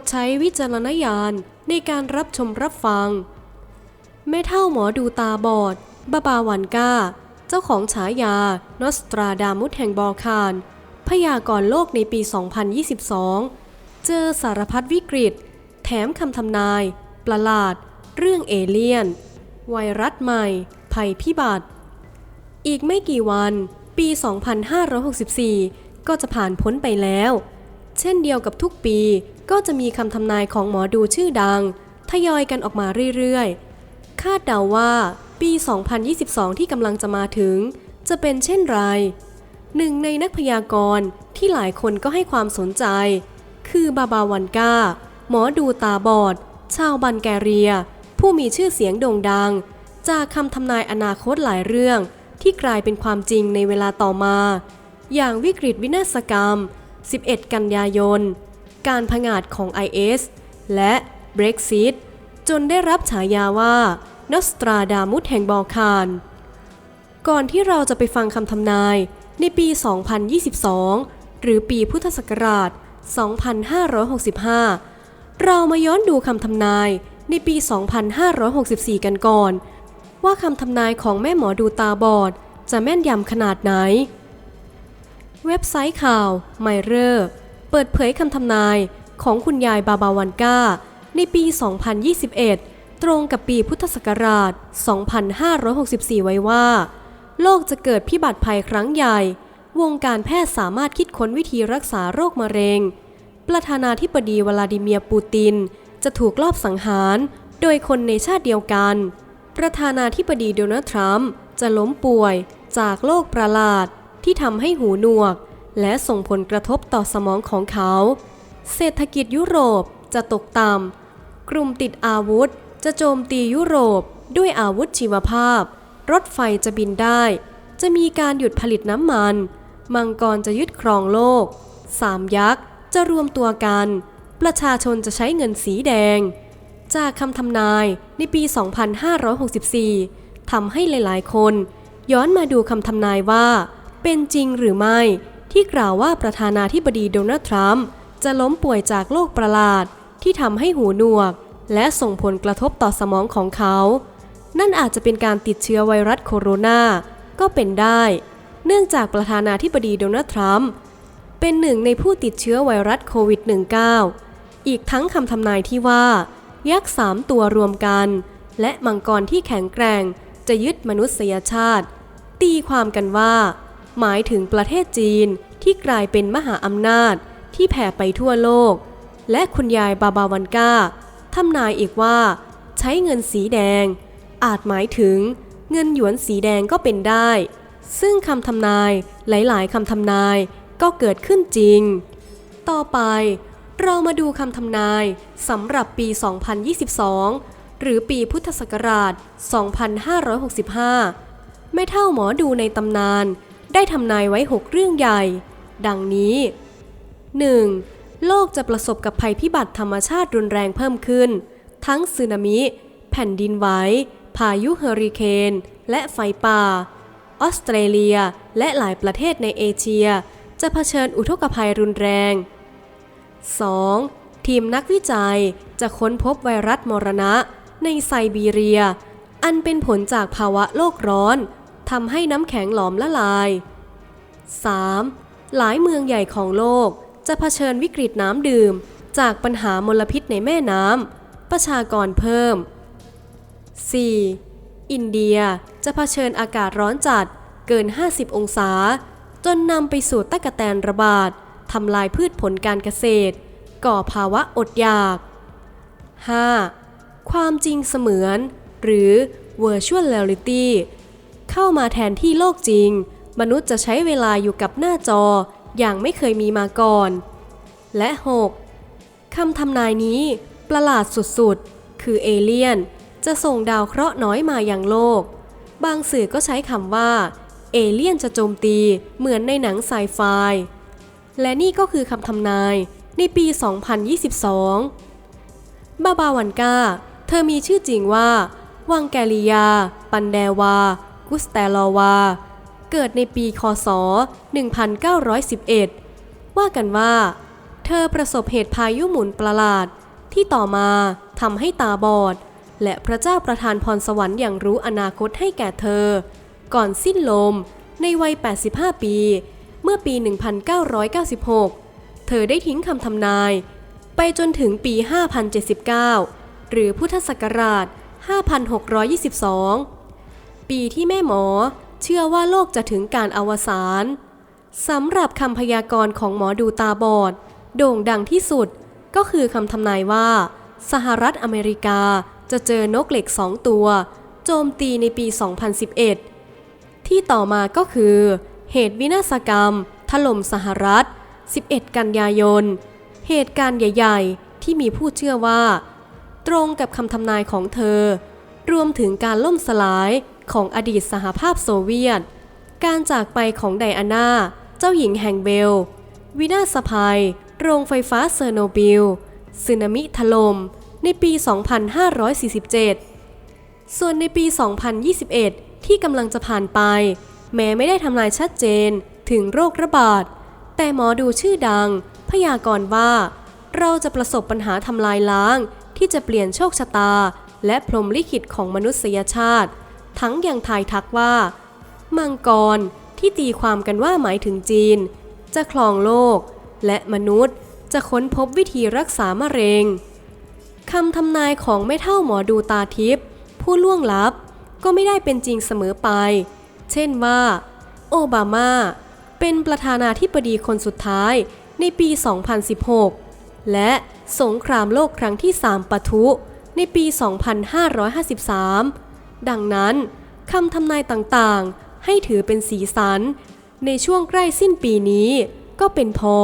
ดใช้วิจารณญาณในการรับชมรับฟัง แม่เท่าหมอดูตาบอดบาบาวันกาเจ้าของฉายานอสตราดามุสแห่งบอคานพยากรณ์โลกในปี 2022 เจอสารพัดวิกฤต แถมคำทำนาย ประหลาด เรื่องเอเลี่ยน ไวรัสใหม่ ภัยพิบัติ อีกไม่กี่วัน ปี 2564 ก็จะผ่านพ้นไปแล้ว เช่นเดียวกับทุกปี ก็จะมีคำทำนายของหมอดูชื่อดัง ทยอยกันออกมาเรื่อยๆ คาดเดาว่าปี 2022 ที่กำลังจะมาถึง จะเป็นเช่นไร หนึ่งในนักพยากรณ์ที่หลายคนก็ให้ความสนใจ คือบาบาวันกาหมอดูตาบอด ชาวบันแกเรีย ผู้มีชื่อเสียงโด่งดัง จากคำทำนายอนาคตหลายเรื่องที่กลายเป็นความจริงในเวลาต่อมา อย่างวิกฤตวินาศกรรม 11 กันยายน การผงาดของ IS และ Brexit จนได้รับฉายาว่านอสตราดามุสแห่งบอลคาน ก่อนที่เราจะไปฟังคำทำนายในปี 2022 หรือปีพุทธศักราช 2565 เรามาย้อนดูคำทำนายในปี 2564 กันก่อน ว่าคำทำนายของแม่หมอดูตาบอดจะแม่นยำขนาดไหน เว็บไซต์ข่าวไมเรอร์เปิดเผยคำทำนายของคุณยายบาบาวันกาในปี 2021 ตรงกับปีพุทธศักราช 2564 ไว้ว่า โลกจะเกิดพิบัติภัยครั้งใหญ่ วงการแพทย์สามารถคิดค้นวิธีรักษาโรคมะเร็ง ประธานาธิบดีวลาดิเมียร์ปูติน จะถูกลอบสังหารโดยคนในชาติเดียวกัน ประธานาธิบดีโดนัลด์ทรัมป์จะล้มป่วยจากโรคประหลาด ที่ทำให้หูหนวก และส่งผลกระทบต่อสมองของเขา เศรษฐกิจยุโรปจะตกต่ำกลุ่มติดอาวุธจะโจมตียุโรปด้วยอาวุธชีวภาพ รถไฟจะบินได้ จะมีการหยุดผลิตน้ำมัน มังกรจะยึดครองโลก สามยักษ์จะรวมตัวกัน ประชาชนจะใช้เงินสีแดง จากคำทำนายในปี 2564ทำให้หลาย ๆ คน ย้อนมาดูคำทำนายว่า เป็นจริงหรือไม่ ที่กล่าวว่าประธานาธิบดีโดนัลด์ทรัมป์จะล้มป่วยจากโรคประหลาด ที่ทำให้หูหนวก และส่งผลกระทบต่อสมองของเขา นั่นอาจจะเป็นการติดเชื้อไวรัสโคโรนา ก็เป็นได้ เนื่องจากประธานาธิบดีโดนัลด์ทรัมป์เป็นหนึ่งในผู้ติดเชื้อไวรัสโควิด -19 อีกทั้งคำทำนายที่ว่า ยักษ์สามตัวรวมกัน และมังกรที่แข็งแกร่ง จะยึดมนุษยชาติ ตีความกันว่า หมายถึงประเทศจีนที่กลายเป็นมหาอำนาจที่แผ่ไปทั่วโลก และคุณยายบาบาวันกาทำนายอีกว่า ใช้เงินสีแดง อาจหมายถึงเงินหยวนสีแดงก็เป็นได้ ซึ่งคำทำนายหลายๆคำทำนายก็เกิดขึ้นจริง ต่อไปเรามาดูคำทำนายสำหรับปี 2022 หรือปีพุทธศักราช 2565 ไม่เท่าหมอดูในตำนาน ได้ทำนายไว้6เรื่องใหญ่ ดังนี้ 1. โลกจะประสบกับภัยพิบัติธรรมชาติรุนแรงเพิ่มขึ้น ทั้งสึนามิ แผ่นดินไหว พายุเฮอริเคน และไฟป่า ออสเตรเลียและหลายประเทศในเอเชีย จะเผชิญอุทกภัยรุนแรง 2. ทีมนักวิจัยจะค้นพบไวรัสมรณะในไซบีเรีย อันเป็นผลจากภาวะโลกร้อน ทำให้น้ำแข็งหลอมละลาย 3. หลายเมืองใหญ่ของโลกจะเผชิญวิกฤตน้ำดื่ม จากปัญหามลพิษในแม่น้ำ ประชากรเพิ่ม 4. อินเดียจะเผชิญอากาศร้อนจัดเกิน 50 องศา จนนำไปสู่ตะกะแตนระบาดทำลายพืชผลการเกษตร ก่อภาวะอดอยาก 5. ความจริงเสมือน หรือ virtual reality เข้ามาแทนที่โลกจริง มนุษย์จะใช้เวลาอยู่กับหน้าจออย่างไม่เคยมีมาก่อน และ 6. คำทำนายนี้ประหลาดสุดๆ คือเอเลี่ยน จะส่งดาวเคราะห์น้อยมาอย่างโลก บางสื่อก็ใช้คำว่า เอเลี่ยนจะโจมตีเหมือนในหนังไซไฟ และนี่ก็คือคำทำนายในปี 2022 บาบาวันกา เธอมีชื่อจริงว่า วังแกลิยา ปันแดวา กุสแตลอวา เกิดในปีคศ 1911 ว่ากันว่า เธอประสบเหตุพายุหมุนประหลาด ที่ต่อมาทำให้ตาบอด และพระเจ้าประทานพรสวรรค์อย่างรู้อนาคตให้แก่เธอ ก่อนสิ้นลมในวัย 85 ปี เมื่อปี 1996 เธอได้ทิ้งคำทำนาย ไปจนถึงปี 5079 หรือพุทธศักราช 5622 ปีที่แม่หมอ เชื่อว่าโลกจะถึงการอวสานสำหรับคำพยากรณ์ของหมอดูตาบอด โด่งดังที่สุด ก็คือคำทำนายว่า สหรัฐอเมริกาจะเจอนกเหล็กสองตัว โจมตีในปี 2011 ที่ต่อมาก็คือ เหตุวินาศกรรม ถล่มสหรัฐ 11 กันยายน เหตุการณ์ใหญ่ ๆ ที่มีผู้เชื่อว่า ตรงกับคำทำนายของเธอ รวมถึงการล่มสลาย ของอดีตสหภาพโซเวียต การจากไปของไดอาน่า เจ้าหญิงแห่งเบล วินาศภัย โรงไฟฟ้าเซอร์โนบิลสึนามิถล่มในปี 2547 ส่วนในปี 2021 ที่กำลังจะผ่านไป แม้ไม่ได้ทำนายชัดเจนถึงโรคระบาด แต่หมอดูชื่อดัง พยากรณ์ว่า เราจะประสบปัญหาทำลายล้าง ที่จะเปลี่ยนโชคชะตา และพรมลิขิตของมนุษยชาติ ทั้งยังทายทักว่า มังกรที่ตีความกันว่าหมายถึงจีน จะคลองโลก และมนุษย์จะค้นพบวิธีรักษามะเร็งคำทำนายของแม่เท่าหมอดูตาทิพย์ผู้ล่วงลับก็ไม่ได้เป็นจริงเสมอไป เช่นว่า โอบามาเป็นประธานาธิบดีคนสุดท้ายในปี 2016 และสงครามโลกครั้งที่ 3ปะทุในปี 2553 ดังนั้นคำทำนายต่างๆ ให้ถือเป็นสีสัน ในช่วงใกล้สิ้นปีนี้ก็เป็นพอ